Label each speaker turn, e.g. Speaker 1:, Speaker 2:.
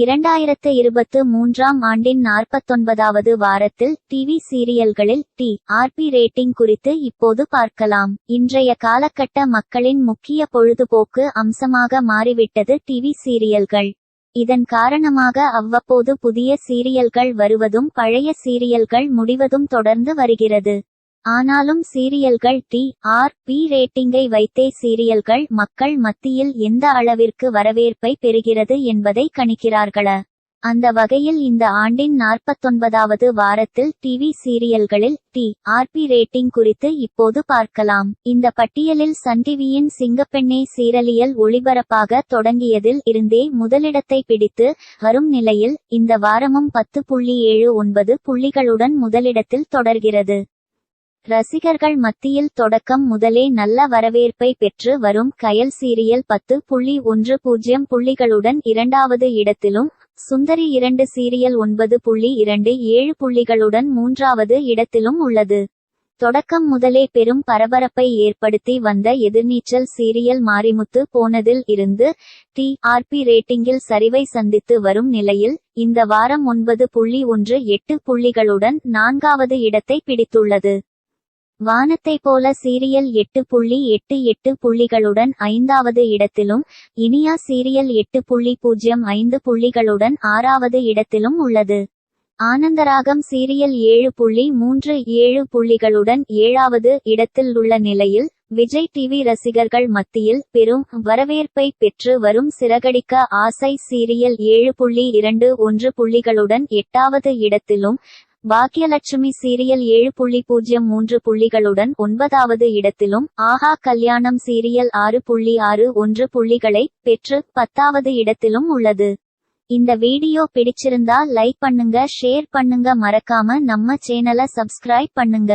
Speaker 1: இரண்டாயிரத்து இருபத்து மூன்றாம் ஆண்டின் நாற்பத்தொன்பதாவது வாரத்தில் டிவி சீரியல்களில் டி ஆர்பி ரேட்டிங் குறித்து இப்போது பார்க்கலாம். இன்றைய காலகட்ட மக்களின் முக்கிய பொழுதுபோக்கு அம்சமாக மாறிவிட்டது டிவி சீரியல்கள். இதன் காரணமாக அவ்வப்போது புதிய சீரியல்கள் வருவதும் பழைய சீரியல்கள் முடிவதும் தொடர்ந்து வருகிறது. ஆனாலும் சீரியல்கள் டி ஆர் பி ரேட்டிங்கை வைத்தே சீரியல்கள் மக்கள் மத்தியில் எந்த அளவிற்கு வரவேற்பை பெறுகிறது என்பதை கணிக்கிறார்கள. அந்த வகையில் இந்த ஆண்டின் நாற்பத்தொன்பதாவது வாரத்தில் டிவி சீரியல்களில் டி ஆர்பி ரேட்டிங் குறித்து இப்போது பார்க்கலாம். இந்த பட்டியலில் சன் டிவியின் சிங்கப்பெண்ணே சீரலியல் ஒளிபரப்பாக தொடங்கியதில் இருந்தே முதலிடத்தை பிடித்து வரும் நிலையில் இந்த வாரமும் பத்து புள்ளி ஏழு ஒன்பது புள்ளிகளுடன் முதலிடத்தில் தொடர்கிறது. ரசிகர்கள் மத்தியில் தொடக்கம் முதலே நல்ல வரவேற்பை பெற்று வரும் கயல் சீரியல் பத்து புள்ளி ஒன்று பூஜ்ஜியம் புள்ளிகளுடன் இரண்டாவது இடத்திலும் சுந்தரி இரண்டு சீரியல் ஒன்பது புள்ளி இரண்டு ஏழு புள்ளிகளுடன் மூன்றாவது இடத்திலும் உள்ளது. தொடக்கம் முதலே பெரும் பரபரப்பை ஏற்படுத்தி வந்த எதிர்நீச்சல் சீரியல் மாரிமுத்து போனதில் இருந்து டி ஆர்பி ரேட்டிங்கில் சரிவை சந்தித்து வரும் நிலையில் இந்த வாரம் ஒன்பது புள்ளி ஒன்று எட்டு புள்ளிகளுடன் நான்காவது இடத்தை பிடித்துள்ளது. வானத்தை போல சீரியல் எட்டு புள்ளி எட்டு எட்டு புள்ளிகளுடன் ஐந்தாவது இடத்திலும் இனியா சீரியல் எட்டு புள்ளி பூஜ்ஜியம் ஐந்து புள்ளிகளுடன் ஆறாவது இடத்திலும் உள்ளது. ஆனந்தராகம் சீரியல் ஏழு புள்ளி மூன்று ஏழு புள்ளிகளுடன் ஏழாவது இடத்தில் உள்ள நிலையில் விஜய் டிவி ரசிகர்கள் மத்தியில் பெரும் வரவேற்பை பெற்று வரும் சிறகடிக்க ஆசை சீரியல் ஏழு புள்ளி இரண்டு ஒன்று புள்ளிகளுடன் எட்டாவது இடத்திலும் பாக்கியலட்சுமி சீரியல் ஏழு புள்ளி பூஜ்ஜியம் மூன்று புள்ளிகளுடன் ஒன்பதாவது இடத்திலும் ஆஹா கல்யாணம் சீரியல் ஆறு புள்ளி ஆறு ஒன்று புள்ளிகளை பெற்று பத்தாவது இடத்திலும் உள்ளது. இந்த வீடியோ பிடிச்சிருந்தா லைக் பண்ணுங்க ஷேர் பண்ணுங்க மறக்காம நம்ம சேனலை சப்ஸ்கிரைப் பண்ணுங்க.